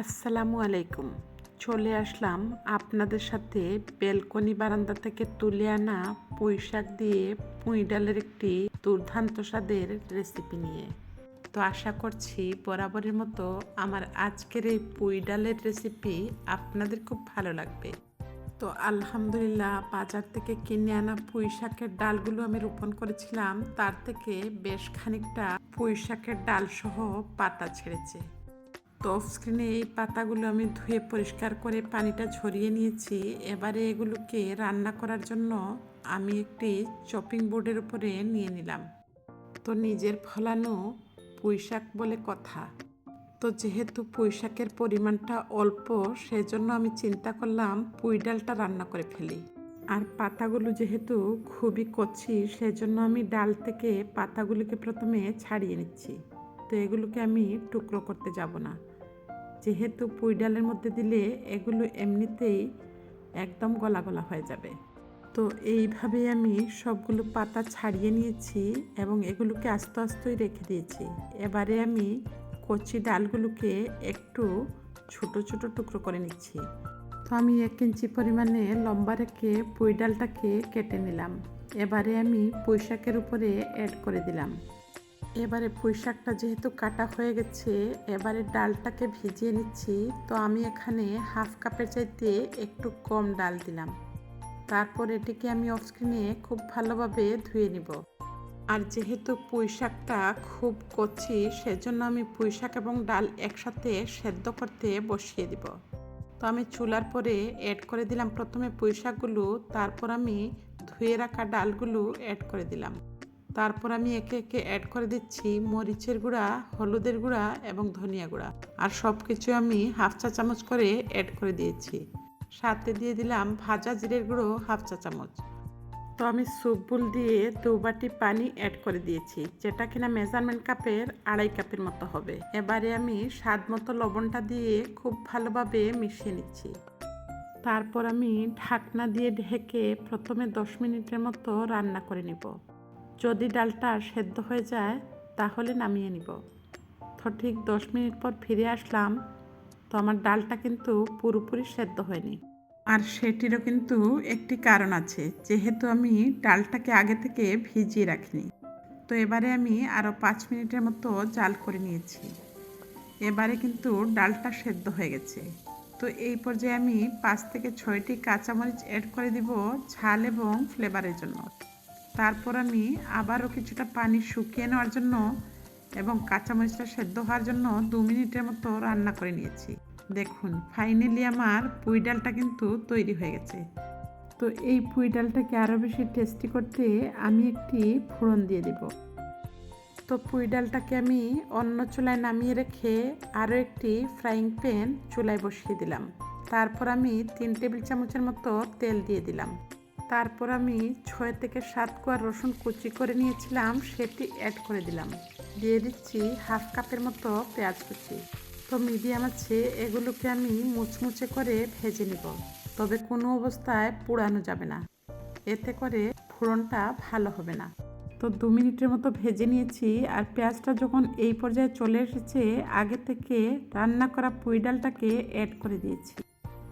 আসসালামু আলাইকুম। চলে আসলাম আপনাদের সাথে বেলকনি বারান্দা থেকে তুলে আনা পুঁই শাক দিয়ে পুঁই ডালের একটি দুর্ধান্ত স্বাদের রেসিপি নিয়ে। তো আশা করছি বরাবরের মতো আমার আজকের এই পুঁই ডালের রেসিপি আপনাদের খুব ভালো লাগবে। তো আলহামদুলিল্লাহ বাজার থেকে কিনে আনা পুঁই শাকের ডালগুলো আমি রোপণ করেছিলাম, তার থেকে বেশ খানিকটা পুঁই শাকের ডাল সহ পাতা ছেড়েছে। তো অফ স্ক্রিনে এই পাতাগুলো আমি ধুয়ে পরিষ্কার করে পানিটা ঝরিয়ে নিয়েছি। এবারে এগুলোকে রান্না করার জন্য আমি একটি চপিং বোর্ডের উপরে নিয়ে নিলাম। তো নিজের ফলানো পুঁই শাক বলে কথা। তো যেহেতু পুঁই শাকের পরিমাণটা অল্প, সেজন্য আমি চিন্তা করলাম পুঁই ডালটা রান্না করে ফেলি। আর পাতাগুলো যেহেতু খুবই কচি, সেজন্য আমি ডাল থেকে পাতাগুলোকে প্রথমে ছাড়িয়ে নিচ্ছি। তো এগুলোকে আমি টুকরো করতে যাব না। যেহেতু পুঁই ডালের মধ্যে দিলে এগুলো এমনিতেই একদম গলা গলা হয়ে যাবে। তো এইভাবেই আমি সবগুলো পাতা ছাড়িয়ে নিয়েছি এবং এগুলোকে আস্তে আস্তেই রেখে দিয়েছি। এবারে আমি কচি ডালগুলোকে একটু ছোট ছোট টুকরো করে নিচ্ছি। তো আমি এক ইঞ্চি পরিমাণে লম্বা রেখে পুঁই ডালটাকে কেটে নিলাম। এবারে আমি পুঁই শাকের উপরে অ্যাড করে দিলাম। এবারে পুঁই শাকটা যেহেতু কাটা হয়ে গেছে, এবারে ডালটাকে ভিজিয়ে নিচ্ছি। তো আমি এখানে হাফ কাপের চাইতে একটু কম ডাল দিলাম। তারপর এটিকে আমি অফ স্ক্রিনে খুব ভালোভাবে ধুয়ে নিব। আর যেহেতু পুঁই শাকটা খুব কচি, সেজন্য আমি পুঁই শাক এবং ডাল একসাথে সেদ্ধ করতে বসিয়ে দিব। তো আমি চুলার পরে অ্যাড করে দিলাম প্রথমে পুঁই শাকগুলো তারপর আমি ধুয়ে রাখা ডালগুলো অ্যাড করে দিলাম। তারপর আমি একে একে অ্যাড করে দিচ্ছি মরিচের গুঁড়া, হলুদের গুঁড়া এবং ধনিয়া গুঁড়া। আর সব কিছু আমি হাফ চা চামচ করে অ্যাড করে দিয়েছি। সাথে দিয়ে দিলাম ভাজা জিরের গুঁড়ো হাফ চা চামচ। তো আমি স্যুপ বুল দিয়ে দু বাটি পানি অ্যাড করে দিয়েছি, যেটা কিনা মেজারমেন্ট কাপের আড়াই কাপের মতো হবে। এবারে আমি স্বাদ মতো লবণটা দিয়ে খুব ভালোভাবে মিশিয়ে নিচ্ছি। তারপর আমি ঢাকনা দিয়ে ঢেকে প্রথমে দশ মিনিটের মতো রান্না করে নিব। যদি ডালটা সেদ্ধ হয়ে যায়, তাহলে নামিয়ে নিব। তো ঠিক দশ মিনিট পর ফিরে আসলাম। তো আমার ডালটা কিন্তু পুরোপুরি সেদ্ধ হয়নি। আর সেটিরও কিন্তু একটি কারণ আছে, যেহেতু আমি ডালটাকে আগে থেকে ভিজিয়ে রাখিনি। তো এবারে আমি আরও পাঁচ মিনিটের মতো জাল করে নিয়েছি। এবারে কিন্তু ডালটা সেদ্ধ হয়ে গেছে। তো এই পর্যায়ে আমি পাঁচ থেকে ছয়টি কাঁচামরিচ অ্যাড করে দিব ঝাল এবং ফ্লেভারের জন্য। তারপর আমি আবারও কিছুটা পানি শুকিয়ে নেওয়ার জন্য এবং কাঁচামরিচটা সেদ্ধ হওয়ার জন্য দু মিনিটের মতো রান্না করে নিয়েছি। দেখুন, ফাইনালি আমার পুঁই ডালটা কিন্তু তৈরি হয়ে গেছে। তো এই পুঁই ডালটাকে আরও বেশি টেস্টি করতে আমি একটি ফোড়ন দিয়ে দেব। তো পুঁই ডালটাকে আমি অন্য চুলায় নামিয়ে রেখে আরও একটি ফ্রাইং প্যান চুলায় বসিয়ে দিলাম। তারপর আমি তিন টেবিল চামচের মতো তেল দিয়ে দিলাম। তারপর আমি ছয় থেকে সাত কোয়া রসুন কুচি করে নিয়েছিলাম, সেটি অ্যাড করে দিলাম। দিয়ে দিচ্ছি হাফ কাপের মতো পেঁয়াজ কুচি। তো মিডিয়াম আছে, এগুলোকে আমি মুচমুচে করে ভেজে নিব। তবে কোনো অবস্থায় পোড়ানো যাবে না। এতে করে ফোড়নটা ভালো হবে না। তো দু মিনিটের মতো ভেজে নিয়েছি, আর পেঁয়াজটা যখন এই পর্যায়ে চলে এসেছে, আগে থেকে রান্না করা পুঁই ডালটাকে অ্যাড করে দিয়েছি।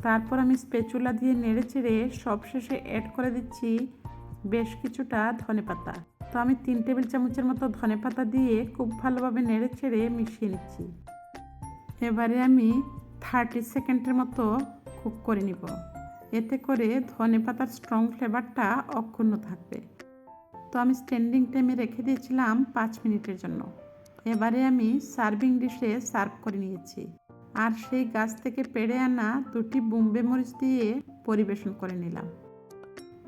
তারপর আমি স্পেচুলা দিয়ে নেড়ে চেড়ে সবশেষে অ্যাড করে দিচ্ছি বেশ কিছুটা ধনে পাতা। তো আমি তিন টেবিল চামচের মতো ধনে পাতা দিয়ে খুব ভালোভাবে নেড়ে চেড়ে মিশিয়ে নিচ্ছি। এবারে আমি থার্টি সেকেন্ডের মতো কুক করে নিব। এতে করে ধনে পাতার স্ট্রং ফ্লেভারটা অক্ষুণ্ণ থাকবে। তো আমি স্ট্যান্ডিং টাইমে রেখে দিয়েছিলাম পাঁচ মিনিটের জন্য। এবারে আমি সার্ভিং ডিশে সার্ভ করে নিয়েছি। আর সেই গাছ থেকে পেড়ে আনা দুটি বোম্বে মরিচ দিয়ে পরিবেশন করে নিলাম।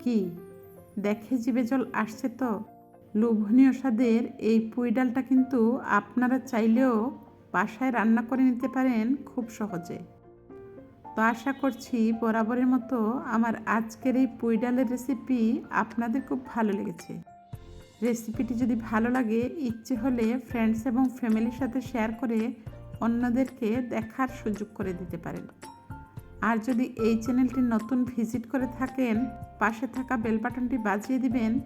কি? দেখে জিভে জল আসছে তো? লোভনীয় স্বাদের এই পুঁই ডালটা কিন্তু আপনারা চাইলেও বাসায় রান্না করে নিতে পারেন খুব সহজে। তো আশা করছি বরাবরের মতো আমার আজকের এই পুঁই ডালের রেসিপি আপনাদের খুব ভালো লেগেছে। রেসিপিটি যদি ভালো লাগে, ইচ্ছে হলে ফ্রেন্ডস এবং ফ্যামিলির সাথে শেয়ার করে অন্যদেরকে দেখার সুযোগ করে দিতে পারেন। আর যদি এই চ্যানেলটি নতুন ভিজিট করে থাকেন, পাশে থাকা বেল বাটনটি বাজিয়ে দিবেন,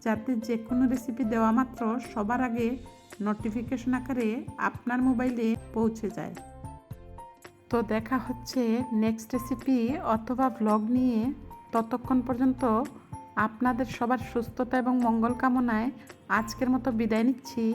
যাতে যে কোনো রেসিপি দেওয়া মাত্র সবার আগে নোটিফিকেশন আকারে আপনার মোবাইলে পৌঁছে যায়। তো দেখা হচ্ছে নেক্সট রেসিপি অথবা ব্লগ নিয়ে। ততক্ষণ পর্যন্ত আপনাদের সবার সুস্থতা এবং মঙ্গল কামনায় আজকের মতো বিদায় নিচ্ছি।